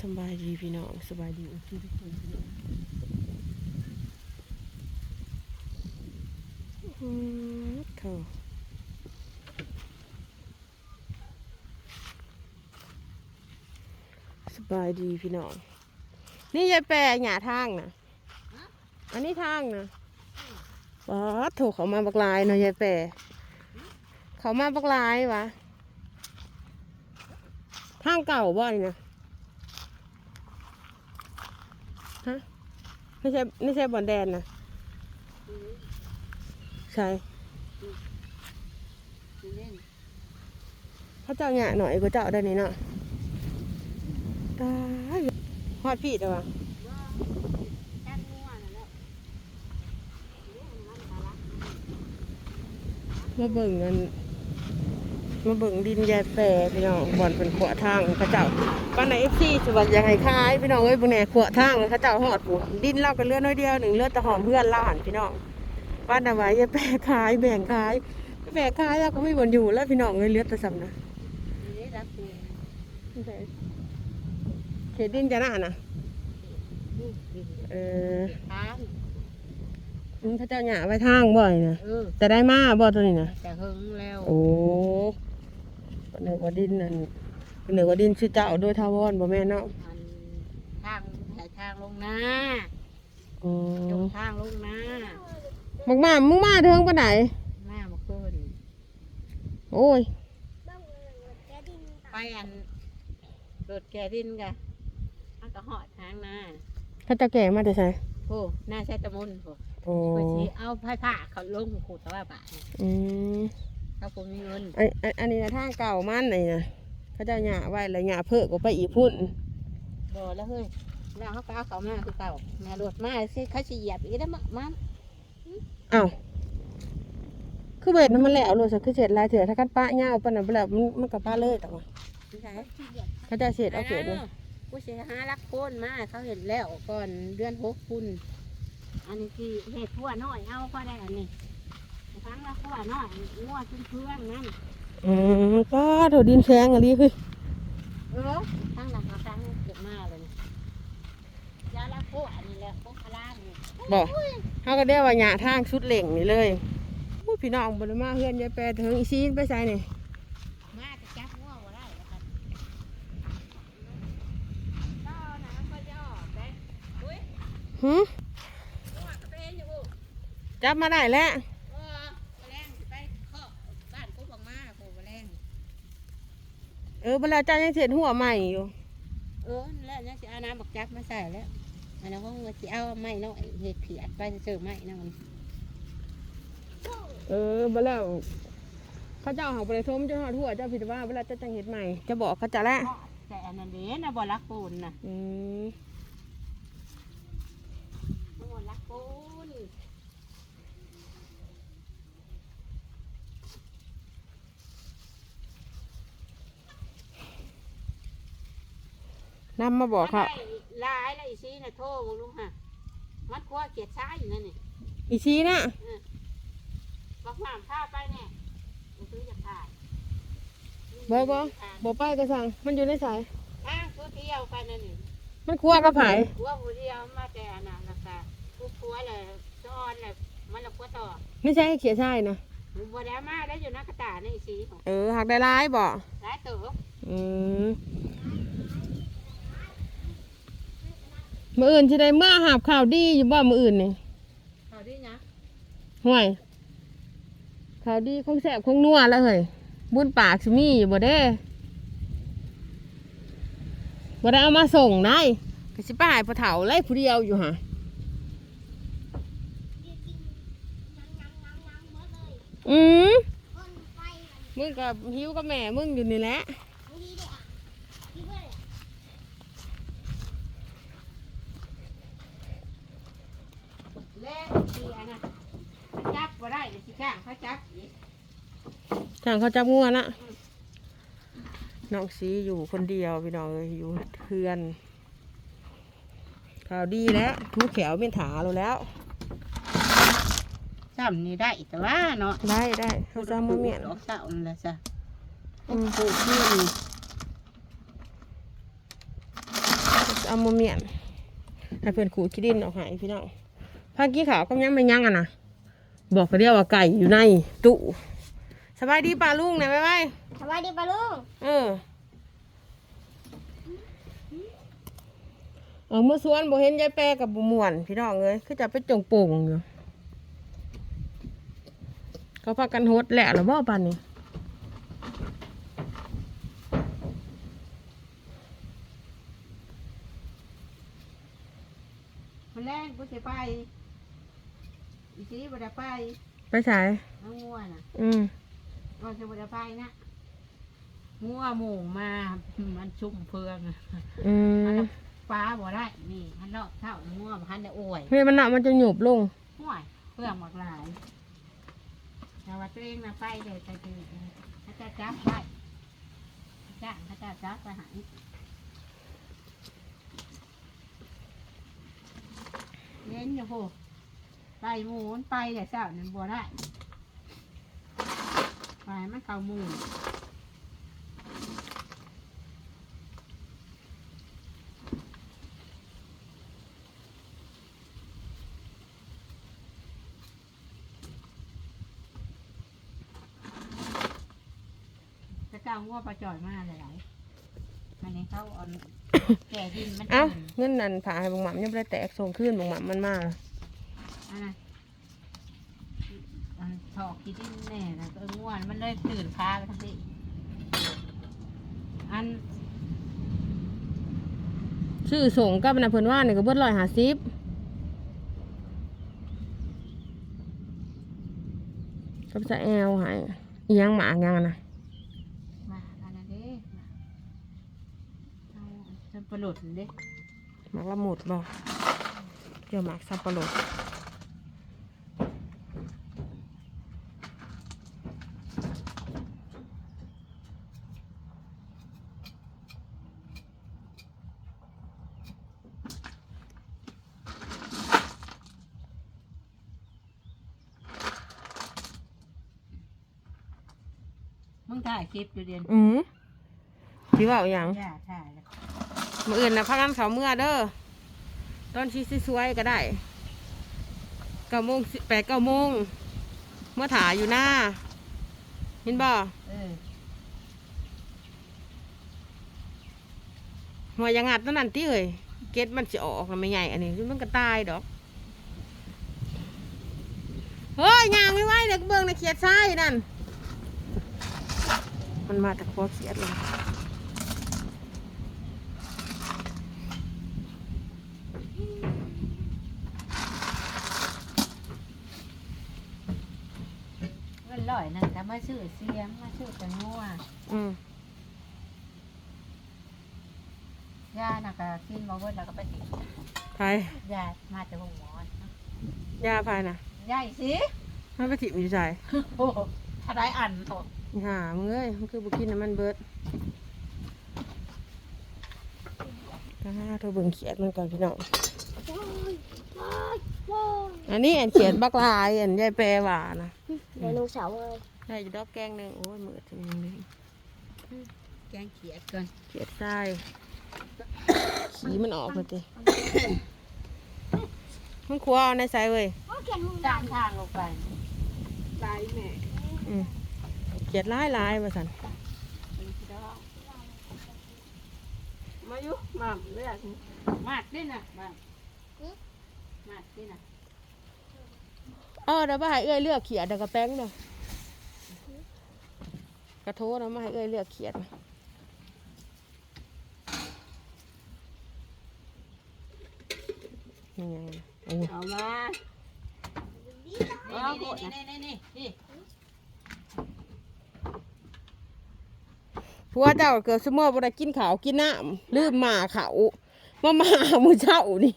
สบายดีพี่น้องสบายดีทุกคนพี่น้องอืมโถสบายดีพี่น้อง นี่ยายแปรหย่าทางนะอันนี้ทางนะว้าโถเขามาบักลายเนาะยายแปรเขามาบักลายวะทางเก่าบ่อยนะ ฮะไม่ใช่ไม่ใช่บอนแดนนะใช่พระเจ้าหย่าหน่อยก็เจ้าได้นี่เนาะตายฮอดพี่เด้อวะมาเบิ่งกัน มาเบิ่งดินยายแปรพี่น้องบอลเป็นขวทางเขาเจ้าป้านในเอฟซีสวัสดิ์อยากให้คายพี่น้องเอ้ยบุญแหน่ขวทางเขาเจ้าหอดปูดินเล่ากันเลือดน้อยเดียวหนึ่งเลือดตะหอมเพื่อนเล่าหันพี่น้องป้านเอาไว้ยายแปรคายแบ่งคายแบ่งคายแล้วก็ไม่บนอยู่แล้วพี่น้องเลยเลือดตะสำนะเขตดินจะน่านะเอออืมเขาเจ้าหยาไว้ทางบ่อยนะเออจะได้มาบ่ตัวนี้นะแต่หึงแล้ว โอ้ เหนือกว่าดินนั่นเหนือกว่าดินชื่อเจ้าโดยทาวอนบ่แม่นเนาะมันทางไหนทางลงนาอ๋อจงทางลงนามึงมามึงมาเทิงปานไหนหน้ามาขึ้นโอ้ย ไปอันรถแกดินกะมันก็หอดทางนาเขาจะแก่มาแต่ไสโอ้หน้าใช้ตะมุนโอ้โอ้ ไปชี้เอาผ้าผ้าเขาลงขูดตะว่าบาทนี่อืม เขาคงมีเงินอันอันอันนี้นะทางเก่ามันนี่นะเขาเจะหยาไว้แล้วหยาเพิ่มก็ไปอีกพุ่นบ่แล้วเฮ้ยแล้วเขาก็เอาเขามาคือเก่าแม่รถมาสิเขาสิเหยียบอีกแล้วมั้งมันอ้าวคือเบ็ดนั้นมันแล้วเลยสักคือเสร็จลายเถื่อถ้ากันป้าเงาปานนั้นไปแล้วมันมันกับป้าเลยแต่ว่าที่ไหนเขาจะเสร็จเอาเกล็ดเลยกูสิหาลักโคนมาเขาเห็นแล้วก่อนเดือนหกคุณอันนี้คือเห็ดทั่วน้อยเอาก็ได้อันนี้ ทั้งละทั่วน้อยงัวขึ้นเครื่องนั่นอืมก็ถูดินแข็งอะไรคือเออทั้งหลังเขาทั้งเก็บมาเลยยาละโคอันนี้แหละโคคาร่านี่บอกเขาก็ได้ว่าหยาทางชุดเหล่งนี่เลยอู้พี่น้องบนมาเฮือนยายแปรถึงอีซีนไปใส่นี่มาจะจับงัวบ่ได้แล้วกันต่อนะก็จะออกได้อุ้ยหืงัวก็เป็นอยู่จับมาได้แล้ว เออแมลงสิไปเคาะบ้านกูบังมาโคแมลง เออเวลาเจ้ายังเสร็จหัวใหม่อยู่ เออนั่นแหล้วนี่สิเอาน้ำบักจับมาใส่แล้วอันนั้นก็สิเอาไม้น้อยเห็ดเขียดไปเจอไม้นั่นเออเวลาเขาเจ้าเขาไปทมเจ้าหอดหัวเจ้าผิดว่าเวลาเจ้าจังเห็ดใหม่ จะบอกเขาจะแล้วแต่อันนั้นเด้นะบ่รักปูนนะอืม บ่รักปูน นำมาบอกเขาได้ลายแล้วอีซีน่ะโทรมึงลุงฮะมันกลัวเกลียดซ้ายอยู่นั่นนี่อีซีนะบอกหามข้าวไปแน่มันซื้อจากถ่ายบอบอบอไปก็สั่งมันอยู่ในสายอ้างตัวเดียวไปนั่นนี่มันคั่วกระไผ่กลัวผู้เดียวมาแต่อันนั้นราคากูกลัวเลยซ้อนเลยมันละกลัวต่อไม่ใช่เขียใช่นะมึงบ่ได้มาได้อยู่นักกระตายในอีซีของเออหักได้ร้ายบอกหลายตัวอืม มืออื่นจะได้เมื่อหาบข่าวดีอยู่บ่มืออื่นนี่เขาดีนะห่วยข่าวดีคงแสบคงนัวแล้วเฮ้ยบุญปากสิมีอยู่บ่เด้บ่ได้เอามาส่งนายก็สิป้ายพอเฒ่าไล่ผู้เดียวอยู่ฮะอืมมึงกับหิวกับแม่มึงอยู่นี่แหละ เล่ดีอันน่ะจั บบ่ได้เดี๋ยวสิข้างเขาจับอีกทางเขาจับงัวนะน้องสีอยู่คนเดียวพี่น้องเอ้ยอยู่เพื่อนข่าวดีแล้วทุกแขวเป็นถาเราแล้ว ซ้ำนี่ได้แต่ว่าเนาะได้ได้เขาจำมือเมียนดอกเสานั่นแหละจ้ะอืมปลูกที่นี่เอามาเมียนให้เพื่อนขูดขี้ดินออกใหายพี่น้องพากี้ขาวก็ยังไม่ยังอะนะ บอกเขาเรียกว่าไก่อยู่ในตู้สบายดีป่าลุงไหนไปไหมสวัสดีปะลุงเออเอาเมื่อสวนบ่เห็นยายแปรกับบุมวนพี่น้องเลยคือจะไปจงโป่งอยู่เขาพากันโฮดแหละหรือว่าปันนี่มันแรงกูจะไป อีสีบ่ได้ไปไปฉายเอางัวน่ะอืมเราจะบ่ได้ไปนะงัวหมูมามันชุ่มเพืองอะอืมฟ้าบ่ได้นี่มันเลาะเท่างัวพันได้อวยเฮ้ยมันหนักมันจะหยุบลงห่วยเพื่องหมากหลายแต่ว่าตัวเองนะไปเลยไปเจอพระเจ้าจับได้จ้างพระเจ้าจับไปหายเล่นอยู่พู ไปหมูนไปแต่เจ้านั่นบัวได้ไปมันเข่าหมูนพระเจ้างัวปลาจ่อยมากเลยหลายมันนี้เขาเอ่อนแก่ดินมันเอ้าขึ้นเงินนั่นผ่าให้บังหม่ำยังไม่ได้แตกส่งขึ้นบังหม่ำมันมาแล้ว อันนั้นอันถอกกินดินแน่นะตัวง่วนมันเลยตื่นค้าไปทั้งที่อันชื่อส่งกับนะเพิ่นว่านี่ก็เบิดร้อยห้าสิบก็จะแอลใหายอีหยังหมากยังอะนะมาอันนั้นเด้มาเอาจนประหลุดเด้หมากละมุดบ่เดี๋ยวหมากสับปะรด ถ่ายคลิปอยู่เดียนอืมพี่ว่าเอาหยังอย่าถ่ายเลยมื่ออื่นนะพักกันเขาเมื่อเด้อตอนชี้สวยๆก็ได้เก้าโมงสิแปดเก้าโมงเมื่อถ่ายอยู่หน้าเห็นบ่เออหัวอยังงัดนั่นนั่นที่เอ้ยเกตมันจะออกแล้วไม่ใหญ่อันนี้มันก็ตายดอกเฮ้ยยางไม่ไหวเด็กเบิ่งในะเขียดซ้ายนั่น มันมาแต่คอเขียดเลยเงินร้อยหนึงแต่มาชื่อเสียงมาชื่อแต่งัวอืมย่าน่ะก็กินมาเบิดแล้วก็ไปติดไปยามาจากห้องหมอนยาพายนะใหญ่สิถ้าไปถิ่มอยู่ใจโอ้โหถ้าได้อันโถ หามึงเอ้ยมันคือบุกินน้ำมันเบิดก็ห้าเธอเบิ่งเขียดมันก่อนพี่น้องอันนี้อันเขียนบักลายอันยายแปรว่านะไดโนเสาร์เลยได้อยู่ดอกแกงหนึ่งโอ้ยมือถึงนึงแกงเขียดเกินเขียดทรายขีมันออกเลยติมันครัวเอาในใส่เว้ยโอ้เขียนมึงตามทางลงไปลายแม่อืม เขียดลายลายมาสันมายุมาเลือกมาดนี่นะมาดมาดนี่นะเออเดี๋ยวมาให้เอ้ยเลือกเขียดเดี๋ยวกระแป้งเด้อกระโทษนะมาให้เอ้ยเลือกเขียดนี่ยังโอ้ยเอามานี่นี่นี่นี่นี่ ผัวเจ้าเกิดสมมติว่าได้กินข้าวกินน้ำลืมมาเขามามาหมือเช้านี่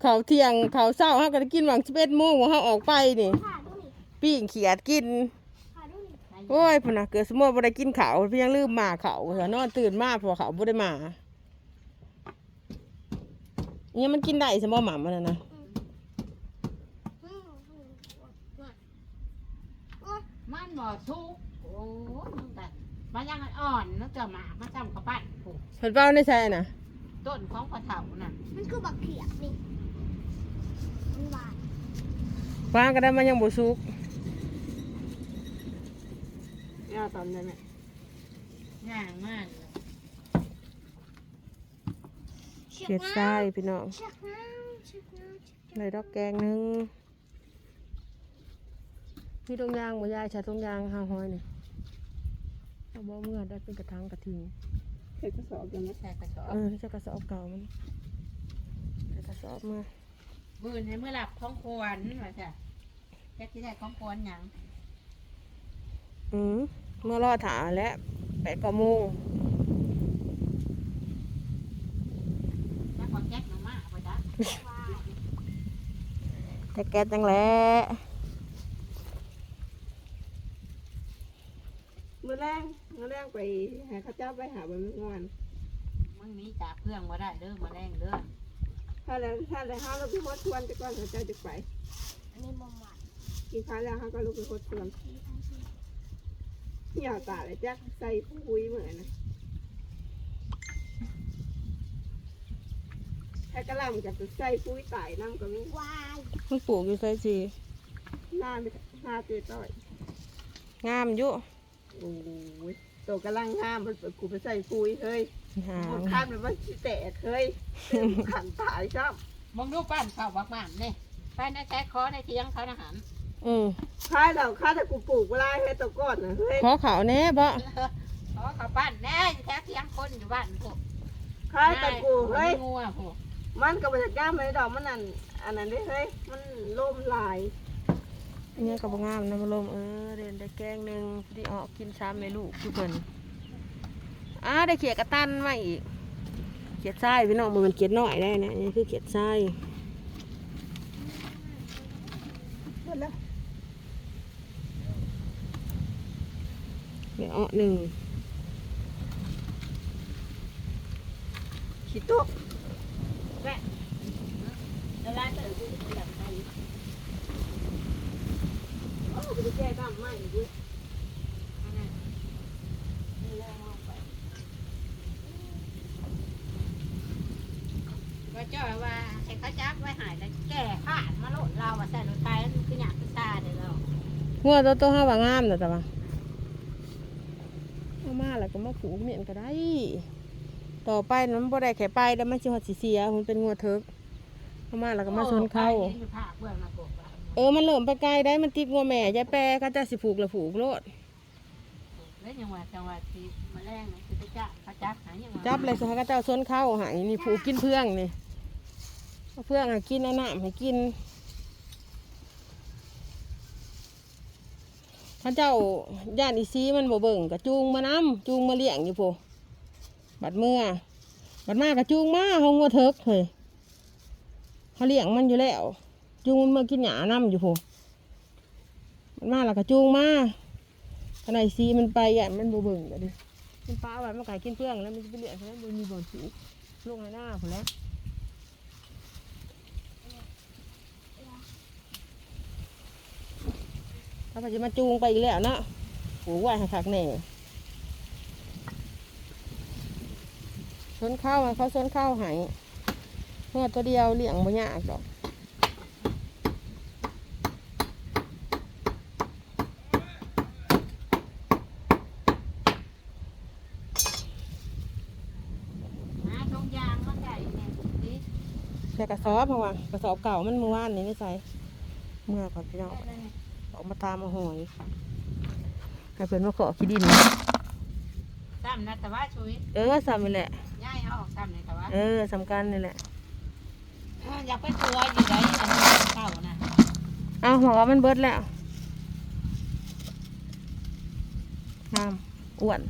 เขาเที่ยงเขาเช้าเขาก็ได้กินหวังสิบเอ็ดโมงว่าเขาออกไปนี่ขาดูนี่ปิ้งเขียดกินโอ้ยพุ่นนะเกิดสมมติว่าได้กินข้าวเพียงลืมมาเขาเถอะนอนตื่นมาพอเขาบ่ได้มาเนี่ยมันกินได้สมมติหมามันนะนะมันบ่สุกโอ้ มันยังอ่อนนึกจะมามาจำกับปั้นผูกเพิ่นเป้าในใช่น่ะต้นของปลาเถาน่ะมันคือบักเขียบนี่มันหวานฟางก็ได้มันยังบ่สุกย่าตอนนั้นแม่ง่ายมากเลยเขียดทรายพี่น้องเชือกน้ำเชือกน้ำเชือกเลยดอกแกงหนึงพี่ตรงยางบ่ยายใช้ตรงยางห้าห้อยนี่ เอาบ่เมื่อได้เป็นกระถางกระทิงเห็ดกระสอบกันไหมใส่กระสอบเออจะกระสอบเก่ามันใส่กระสอบมาบืนให้เมื่อหลับของควรว่าจ้ะแค่ที่ได้ของควรหยังอืมเมื่อรอถาแล้วแปดกว่าโมงแล้วขอแจ็คหน่อมาไปจ้ะแต่แก๊สจังแหล้ มือแรงมือแรงไปหาข้าเจ้าไปหาบนงอนมึงหนี้จากเครื่องมาได้เด้อมาแรงเด้อถ้าแล้วถ้าแล้วห้าเราไปโคตรชวนจะก่อนข้าเจ้าจะไปอันนี้บ่หวานกินข้าวแล้วห้าก็ลูกไปโคตรชวนอย่าตาเลยจักใส่ปุ้ยเหมือนนะถ้ากระหลำกับใส่ปุ้ยตายน้ำก็มีวายมันปลูกอยู่ไสสิหน้าไม่หน้าเตยต้อยงามอยู่ โอ้ยโตกำลังงามมันกูไปใส่ปุ้ยเฮ้ยหาหมดข้ามเลยว่าสิแตกเฮ้ยขันตายชอบมึงดูปั้นข้าวบักหมานนี่ไปในแจ็คคอในเทียงเขาอาหารอืมค่ายเราค่าแต่กูปลูกเวลาเฮ้ยตะก้อนนะเฮ้ยขอเขาวแน่บ่เพราะเขาปั้นแน่อยู่แท้เทียงคนอยู่บ้านพวกค่ายแต่กูเฮ้ยงัวพวกมันก็บรรยากาศไม่ดอกมันนั่นอันนั้นเด้เฮ้ยมันล่มลาย อันนี้ก็บ่งามนะบ่ลมเออเด่นได้แกงหนึ่งที่ออกกินซ้ำแม่ลูกคือเพิ่นอ่าได้เขียดกระตันมาอีก เขียดทรายพี่น้องมันเขียดน้อยได้นะนี่คือเขียดทรายหมดแล้วเดี๋ยวเอหนึ่งขี้ตุ๊กเวลาเติม กูจะเปลี่ยนไปโอ้ไปแก้กล้ามไม่ดิอันนั้นนี่แล้วเอาไปก็เจ้าว่าให้เขาจับไว้หายแล้วแก่ขาดมาโลดเราอะใส่รถไทยมันคือหยาบคือซาเดี๋ยวเรางัวตัวโตห้าว่างามนะแต่ว่าเอามาแล้วก็มาผูกเมียนก็ได้ ต่อไปนั้นบ่ได้แค่ไปแล้วมันสิฮอดสิเสียมันเป็นงัวเถิกเอามาแล้วก็มาชนเข้าโอ้ไปนี่ภาคเบื้องหน้าปกอะ เออมันเริ่มไปไกลได้มันติดงัวแม่ยายแปรก็จะสิผูกล้วผูกโลดแล้วยังว่าจังหวัดที่มาแรงนี่คือไปจับเขาจับหายังว่าจับเลยสิฮะก็เจ้าชนเข้าใหายนี่ผูกกินเพื่องนี่เอาเพื่องให้กินเอาน้ำให้กินพระเจ้าย่านอีซีมันบ่เบิ่งกระจูงมาน้ำจูงมาเลี้ยงอยู่โพบัดเมื่อบัดมากระจูงมาเฮางัวเถิกเฮ้ยเขาเลี้ยงมันอยู่แล้ว จูงมันมากินหญ้าน้ำอยู่โพมันมาแล้วก็จูงมาขณะอีซีมันไปอะมันบ่เบิ่งก็ดิมันปลาไว้มันไก่กินเพื่องแล้วมันจะไปเลี้ยงแล้วมันมีบ่อนถูกลงในหน้าผมแล้วถ้าไปจะมาจูงไปอีกแล้วเนาะโอ้ว่าหักแน่ชนข้าวมันเขาชนข้าวหายเมื่อตัวเดียวเลี้ยงบ่ยากดอก หาตรงยางมาใส่เนี่ยสิ ใส่กระสอบเพราะว่ากระสอบเก่ามันเมื่อวานนี้ไม่ใส่เมื่อก่อนพี่น้องได้เลยออกมาตามมาหอยให้เพื่อนมาขอขี้ดินซ้ำนะแต่ว่าช่วยเออซ้ำนี่แหละย้ายเอาออกซ้ำเลยแต่ว่าเออสำคัญนี่แหละอยากไปตัวอยู่ไหนอันนี้เก่านะเอาหัวมันเบิดแล้วงามอ้วน